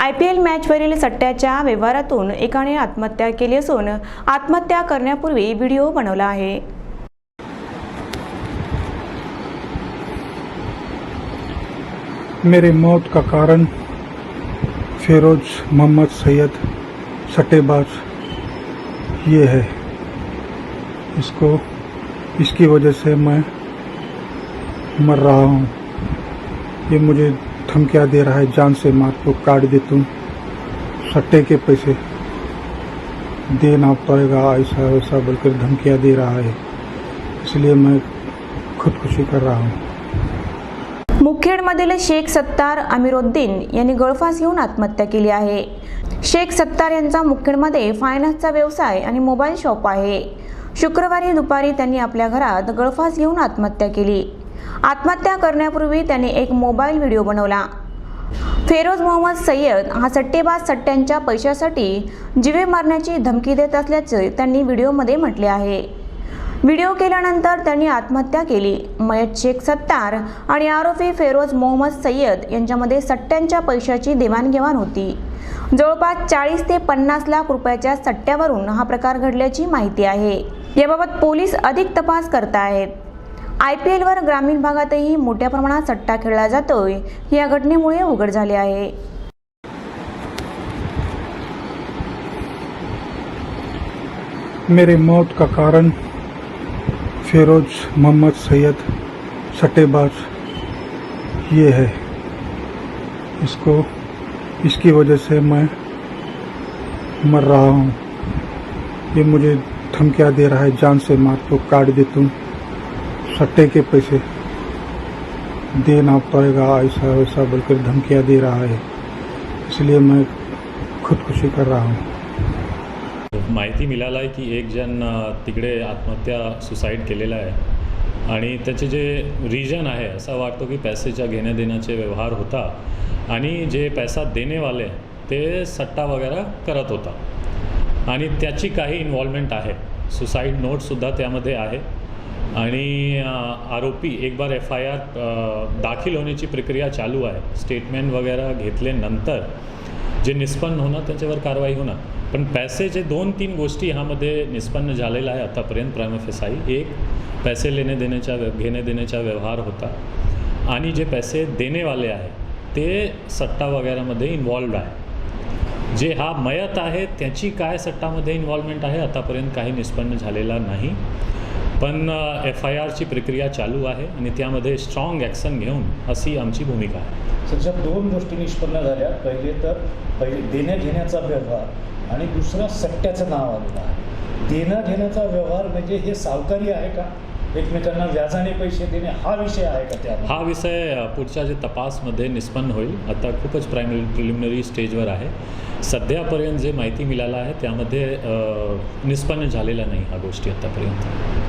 I P L मॅचवरील सट्ट्याच्या व्यवहारातून एकाने आत्महत्या केली असून आत्महत्या करण्यापूर्वी व्हिडिओ बनवला आहे. मेरे मौत का कारण फिरोज मोहम्मद सैयद सट्टेबाज ये है। इसको इसकी वजह से मैं मर रहा हूँ। ये मुझे धमकियाँ दे रहा है जान से मार को काट दे तुम सट्टे के पैसे देना पड़ेगा ऐसा वैसा बोलकर धमकियाँ दे रहा है। इसलिए मैं खुदकुशी कर रहा हूँ। मुखेडमधील शेख सत्तार अमिरुद्दीन यांनी गळफास घेऊन आत्महत्या केली आहे. शेख सत्तार यांचा मुखेडमध्ये फायनान्सचा व्यवसाय आणि मोबाईल शॉप आहे. शुक्रवारी दुपारी त्यांनी आपल्या घरात गळफास घेऊन आत्महत्या केली. आत्महत्या करण्यापूर्वी त्यांनी एक मोबाईल व्हिडिओ बनवला. फेरोज मोहम्मद सय्यद हा सट्टेबाज सट्ट्यांच्या पैशासाठी जिवे मारण्याची धमकी देत असल्याचे त्यांनी व्हिडिओमध्ये म्हटले आहे. व्हिडिओ केल्यानंतर त्यांनी आत्महत्या केली. मयत शेख सत्तार आणि आरोपी फेरोज मोहम्मद सय्यद यांच्यामध्ये सट्ट्यांच्या पैशाची देवाणघेवाण होती. जवळपास चाळीस ते पन्नास लाख रुपयाच्या सट्ट्यावरून हा प्रकार घडल्याची माहिती आहे. याबाबत पोलीस अधिक तपास करत आहेत आय पी एलवर ग्रामीण भागातही मोठ्या प्रमाणात सट्टा खेळला जातोय. या घटनेमुळे उघड झाले आहे. मेरे मौत का कारण फिरोज मोहम्मद सैयद सट्टेबाज ये है। इसको इसकी वजह से मैं मर रहा हूँ। ये मुझे धमकिया दे रहा है जान से मार को काट दे तुम। सट्टे के पैसे देना पड़ेगा ऐसा वैसा बोलकर धमकियाँ दे रहा है। इसलिए मैं खुदकुशी कर रहा हूँ। माहिती मिळाला आहे की एक जण तिकडे आत्महत्या सुसाईड केलेला आहे. आणि त्याचे जे रिजन आहे असा वाटतो की पैसेच्या घेण्या देण्याचे व्यवहार होता. आणि जे पैसा देणेवाले ते सट्टा वगैरे करत होता. आणि त्याची काही इन्व्हॉल्वमेंट आहे. सुसाईड नोटसुद्धा त्यामध्ये आहे. आणि आरोपी एक बार एफ आय आर दाखल होण्याची प्रक्रिया चालू आहे. स्टेटमेंट वगैरे घेतल्यानंतर जे निष्पन्न होणार त्याच्यावर कारवाई होणार. पण पैसे जे दोन तीन गोष्टी ह्यामध्ये निष्पन्न झालेलं आहे आतापर्यंत प्रायमफेसाई एक पैसे लेणे देण्याच्या व्य- घेणे देण्याचा व्यवहार होता. आणि जे पैसे देणेवाले आहे ते सट्टा वगैरेमध्ये इन्वॉल्ड आहे. जे हा मयत आहे त्याची काय सट्टामध्ये इन्व्हॉल्वमेंट आहे आतापर्यंत काही निष्पन्न झालेला नाही. पण एफ आय आरची प्रक्रिया चालू आहे आणि त्यामध्ये स्ट्रॉंग ॲक्शन घेऊन अशी आमची भूमिका आहे. सध्या दोन गोष्टी निष्पन्न झाल्या पहिले तर पहिले देण्या घेण्याचा व्यवहार आणि दुसरा सट्ट्याचं नाव आलेलं आहे. देणं घेण्याचा व्यवहार म्हणजे हे सावकारी आहे का? एकमेकांना व्याजाने पैसे देणे हा विषय आहे का त्या हा विषय पुढच्या जे तपासमध्ये निष्पन्न होईल आता खूपच प्रायमरी प्रिलिमिनरी स्टेजवर आहे. सध्यापर्यंत जे माहिती मिळालं आहे त्यामध्ये निष्पन्न झालेला नाही ह्या गोष्टी आतापर्यंत.